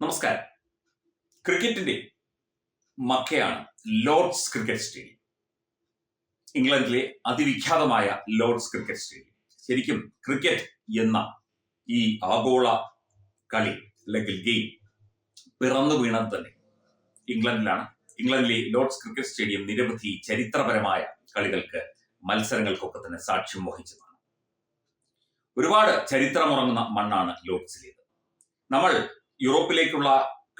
നമസ്കാരം. ക്രിക്കറ്റിന്റെ മക്കയാണ് Lord's cricket stadium. ഇംഗ്ലണ്ടിലെ അതിവിഖ്യാതമായ ലോർഡ്സ് ക്രിക്കറ്റ് സ്റ്റേഡിയം. ശരിക്കും ക്രിക്കറ്റ് എന്ന ഈ ആഗോള കളി അല്ലെങ്കിൽ ഗെയിം പിറന്നു വീണത് തന്നെ ഇംഗ്ലണ്ടിലാണ്. ഇംഗ്ലണ്ടിലെ ലോർഡ്സ് ക്രിക്കറ്റ് സ്റ്റേഡിയം നിരവധി ചരിത്രപരമായ കളികൾക്ക് മത്സരങ്ങൾക്കൊക്കെ തന്നെ സാക്ഷ്യം വഹിച്ചതാണ്. ഒരുപാട് ചരിത്രമുറങ്ങുന്ന മണ്ണാണ് ലോർഡ്സിലേത്. നമ്മൾ യൂറോപ്പിലേക്കുള്ള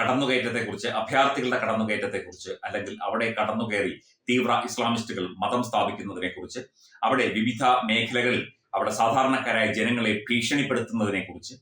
കടന്നുകയറ്റത്തെക്കുറിച്ച് അഭയാർത്ഥികളുടെ കടന്നുകയറ്റത്തെക്കുറിച്ച് അല്ലെങ്കിൽ അവിടെ കടന്നുകയറി തീവ്ര ഇസ്ലാമിസ്റ്റുകൾ മതം സ്ഥാപിക്കുന്നതിനെക്കുറിച്ച് അവിടെ വിവിധ മേഖലകളിൽ അവിടെ സാധാരണക്കാരായ ജനങ്ങളെ ഭീഷണിപ്പെടുത്തുന്നതിനെക്കുറിച്ച്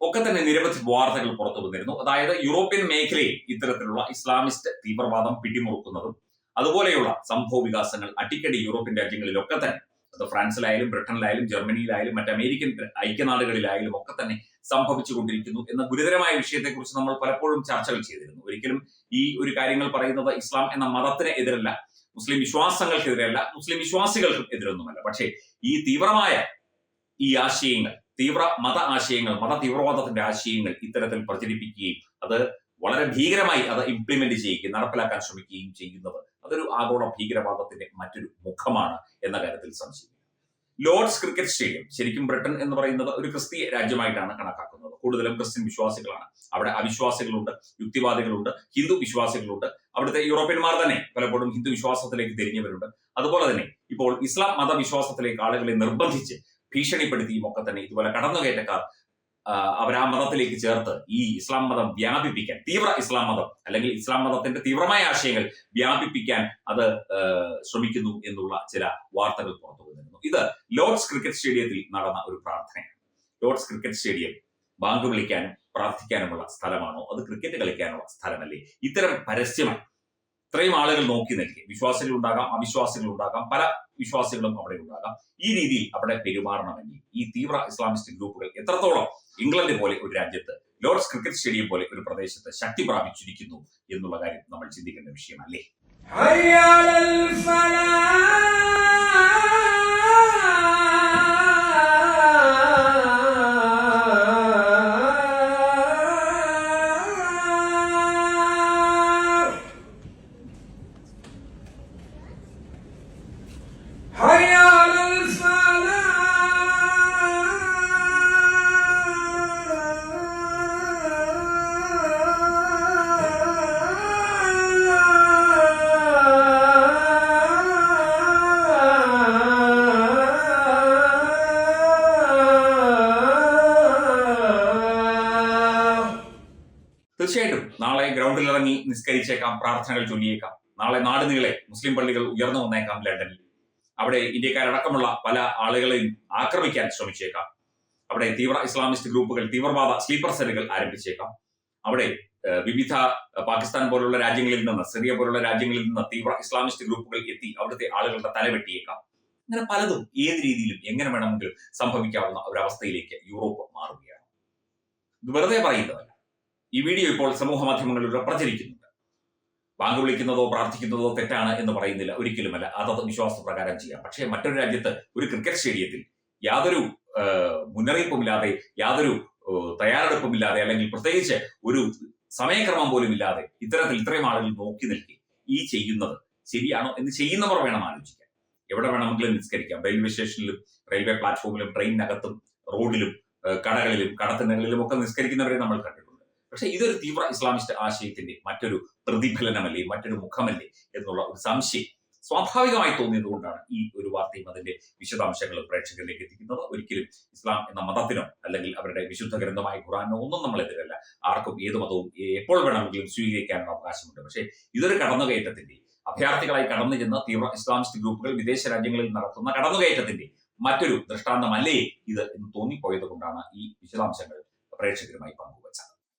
ഒക്കെ തന്നെ നിരവധി വാർത്തകൾ പുറത്തു വന്നിരുന്നു. അതായത് യൂറോപ്യൻ മേഖലയിൽ ഇത്തരത്തിലുള്ള ഇസ്ലാമിസ്റ്റ് തീവ്രവാദം പിടിമുറുക്കുന്നതും അതുപോലെയുള്ള സംഭവ വികാസങ്ങൾ അടിക്കടി യൂറോപ്യൻ രാജ്യങ്ങളിലൊക്കെ തന്നെ അത് ഫ്രാൻസിലായാലും ബ്രിട്ടനിലായാലും ജർമ്മനിയിലായാലും മറ്റ് അമേരിക്കൻ ഐക്യനാടുകളിലായാലും ഒക്കെ തന്നെ സംഭവിച്ചുകൊണ്ടിരിക്കുന്നു എന്ന ഗുരുതരമായ വിഷയത്തെക്കുറിച്ച് നമ്മൾ പലപ്പോഴും ചർച്ചകൾ ചെയ്തിരുന്നു. ഒരിക്കലും ഈ ഒരു കാര്യങ്ങൾ പറയുന്നത് ഇസ്ലാം എന്ന മതത്തിന് എതിരല്ല മുസ്ലിം വിശ്വാസങ്ങൾക്കെതിരല്ല മുസ്ലിം വിശ്വാസികൾക്കും എതിരൊന്നുമല്ല. പക്ഷേ ഈ തീവ്രമായ ഈ ആശയങ്ങൾ തീവ്ര മത ആശയങ്ങൾ മത തീവ്രവാദത്തിന്റെ ആശയങ്ങൾ ഇത്തരത്തിൽ പ്രചരിപ്പിക്കുകയും അത് വളരെ ഭീകരമായി അത് ഇംപ്ലിമെന്റ് ചെയ്യുകയും നടപ്പിലാക്കാൻ ശ്രമിക്കുകയും ചെയ്യുന്നത് അതൊരു ആഗോള ഭീകരവാദത്തിന്റെ മറ്റൊരു മുഖമാണ് എന്ന കാര്യത്തിൽ സംശയം ലോർഡ്സ് ക്രിക്കറ്റ് സ്റ്റേഡിയം ശരിക്കും ബ്രിട്ടൻ എന്ന് പറയുന്നത് ഒരു ക്രിസ്തീയ രാജ്യമായിട്ടാണ് കണക്കാക്കുന്നത്. കൂടുതലും ക്രിസ്ത്യൻ വിശ്വാസികളാണ്. അവിടെ അവിശ്വാസികളുണ്ട് യുക്തിവാദികളുണ്ട് ഹിന്ദു വിശ്വാസികളുണ്ട്. അവിടുത്തെ യൂറോപ്യന്മാർ തന്നെ പലപ്പോഴും ഹിന്ദു വിശ്വാസത്തിലേക്ക് തിരിഞ്ഞവരുണ്ട്. അതുപോലെ തന്നെ ഇപ്പോൾ ഇസ്ലാം മതവിശ്വാസത്തിലേക്ക് ആളുകളെ നിർബന്ധിച്ച് ഭീഷണിപ്പെടുത്തിയും ഒക്കെ തന്നെ ഇതുപോലെ കടന്നുകയറ്റക്കാർ അവർ ആ മതത്തിലേക്ക് ചേർത്ത് ഈ ഇസ്ലാം മതം വ്യാപിപ്പിക്കാൻ തീവ്ര ഇസ്ലാം മതം അല്ലെങ്കിൽ ഇസ്ലാം മതത്തിന്റെ തീവ്രമായ ആശയങ്ങൾ വ്യാപിപ്പിക്കാൻ അത് ശ്രമിക്കുന്നു എന്നുള്ള ചില വാർത്തകൾ പുറത്തു വന്നിരുന്നു. ഇത് ലോർഡ്സ് ക്രിക്കറ്റ് സ്റ്റേഡിയത്തിൽ നടന്ന ഒരു പ്രാർത്ഥനയാണ്. ലോർഡ്സ് ക്രിക്കറ്റ് സ്റ്റേഡിയം ബാങ്ക് വിളിക്കാനും പ്രാർത്ഥിക്കാനുമുള്ള സ്ഥലമാണോ? അത് ക്രിക്കറ്റ് കളിക്കാനുള്ള സ്ഥലമല്ലേ? ഇത്തരം പരസ്യമായി ഇത്രയും ആളുകൾ നോക്കി നിൽക്കി. വിശ്വാസികൾ ഉണ്ടാകാം അവിശ്വാസികൾ ഉണ്ടാകാം പല വിശ്വാസികളും അവിടെ ഉണ്ടാകാം. ഈ രീതിയിൽ അവിടെ പെരുമാറണമെങ്കിൽ ഈ തീവ്ര ഇസ്ലാമിസ്റ്റ് ഗ്രൂപ്പുകൾ എത്രത്തോളം ഇംഗ്ലണ്ട് പോലെ ഒരു രാജ്യത്ത് ലോർഡ്സ് ക്രിക്കറ്റ് സ്റ്റേഡിയം പോലെ ഒരു പ്രദേശത്ത് ശക്തി പ്രാപിച്ചിരിക്കുന്നു എന്നുള്ള കാര്യം നമ്മൾ ചിന്തിക്കേണ്ട വിഷയമല്ലേ? നാളെ ഗ്രൗണ്ടിൽ ഇറങ്ങി നിസ്കരിച്ചേക്കാം പ്രാർത്ഥനകൾ ചൊല്ലിയേക്കാം. നാളെ നാടുനീളെ മുസ്ലിം പള്ളികൾ ഉയർന്നു വന്നേക്കാം ലണ്ടനിൽ. അവിടെ ഇന്ത്യക്കാരടക്കമുള്ള പല ആളുകളെയും ആക്രമിക്കാൻ ശ്രമിച്ചേക്കാം. അവിടെ തീവ്ര ഇസ്ലാമിസ്റ്റ് ഗ്രൂപ്പുകൾ തീവ്രവാദ സ്ലീപ്പർ സെല്ലുകൾ ആരംഭിച്ചേക്കാം. അവിടെ വിവിധ പാകിസ്ഥാൻ പോലുള്ള രാജ്യങ്ങളിൽ നിന്ന് സിറിയ പോലുള്ള രാജ്യങ്ങളിൽ നിന്ന് തീവ്ര ഇസ്ലാമിസ്റ്റ് ഗ്രൂപ്പുകൾ എത്തി അവിടുത്തെ ആളുകളുടെ തലവെട്ടിയേക്കാം. അങ്ങനെ പലതും ഏത് രീതിയിലും എങ്ങനെ വേണമെങ്കിലും സംഭവിക്കാവുന്ന ഒരവസ്ഥയിലേക്ക് യൂറോപ്പ് മാറുകയാണ്. ഇത് വെറുതെ പറയുന്നതല്ല. ഈ വീഡിയോ ഇപ്പോൾ സമൂഹ മാധ്യമങ്ങളിലൂടെ പ്രചരിക്കുന്നുണ്ട്. ബാങ്ക് വിളിക്കുന്നതോ പ്രാർത്ഥിക്കുന്നതോ തെറ്റാണ് എന്ന് പറയുന്നില്ല. ഒരിക്കലുമല്ല. അതത് വിശ്വാസ പ്രകാരം ചെയ്യാം. പക്ഷേ മറ്റൊരു രാജ്യത്ത് ഒരു ക്രിക്കറ്റ് സ്റ്റേഡിയത്തിൽ യാതൊരു മുന്നറിയിപ്പുമില്ലാതെ യാതൊരു തയ്യാറെടുപ്പുമില്ലാതെ അല്ലെങ്കിൽ പ്രത്യേകിച്ച് ഒരു സമയക്രമം പോലും ഇല്ലാതെ ഇത്തരത്തിൽ ഇത്രയും ആളുകൾ നോക്കി നിൽക്കി ഈ ചെയ്യുന്നത് ശരിയാണോ എന്ന് ചെയ്യുന്നവർ വേണം ആലോചിക്കാൻ. എവിടെ വേണമെങ്കിലും നിസ്കരിക്കാം. റെയിൽവേ സ്റ്റേഷനിലും റെയിൽവേ പ്ലാറ്റ്ഫോമിലും ട്രെയിനിനകത്തും റോഡിലും കടകളിലും കടത്തിനകളിലും ഒക്കെ നിസ്കരിക്കുന്നവരെ നമ്മൾ കണ്ടിട്ടുണ്ട്. പക്ഷെ ഇതൊരു തീവ്ര ഇസ്ലാമിസ്റ്റ് ആശയത്തിന്റെ മറ്റൊരു പ്രതിഫലനമല്ലേ മറ്റൊരു മുഖമല്ലേ എന്നുള്ള ഒരു സംശയം സ്വാഭാവികമായി തോന്നിയത് കൊണ്ടാണ് ഈ ഒരു വാർത്തയും അതിന്റെ വിശദാംശങ്ങൾ പ്രേക്ഷകരിലേക്ക് എത്തിക്കുന്നത്. ഒരിക്കലും ഇസ്ലാം എന്ന മതത്തിനോ അല്ലെങ്കിൽ അവരുടെ വിശുദ്ധ ഗ്രന്ഥമായ ഖുറാനോ ഒന്നും നമ്മളെതിരല്ല. ആർക്കും ഏത് മതവും എപ്പോൾ വേണമെങ്കിലും സ്വീകരിക്കാനുള്ള അവകാശമുണ്ട്. പക്ഷേ ഇതൊരു കടന്നുകയറ്റത്തിന്റെ അഭയാർത്ഥികളായി കടന്നു ചെന്ന തീവ്ര ഇസ്ലാമിസ്റ്റ് ഗ്രൂപ്പുകൾ വിദേശ രാജ്യങ്ങളിൽ നടത്തുന്ന കടന്നുകയറ്റത്തിന്റെ മറ്റൊരു ദൃഷ്ടാന്തമല്ലേ ഇത് എന്ന് തോന്നിപ്പോയത് കൊണ്ടാണ് ഈ വിശദാംശങ്ങൾ പ്രേക്ഷകരുമായി പങ്കുവച്ചത്.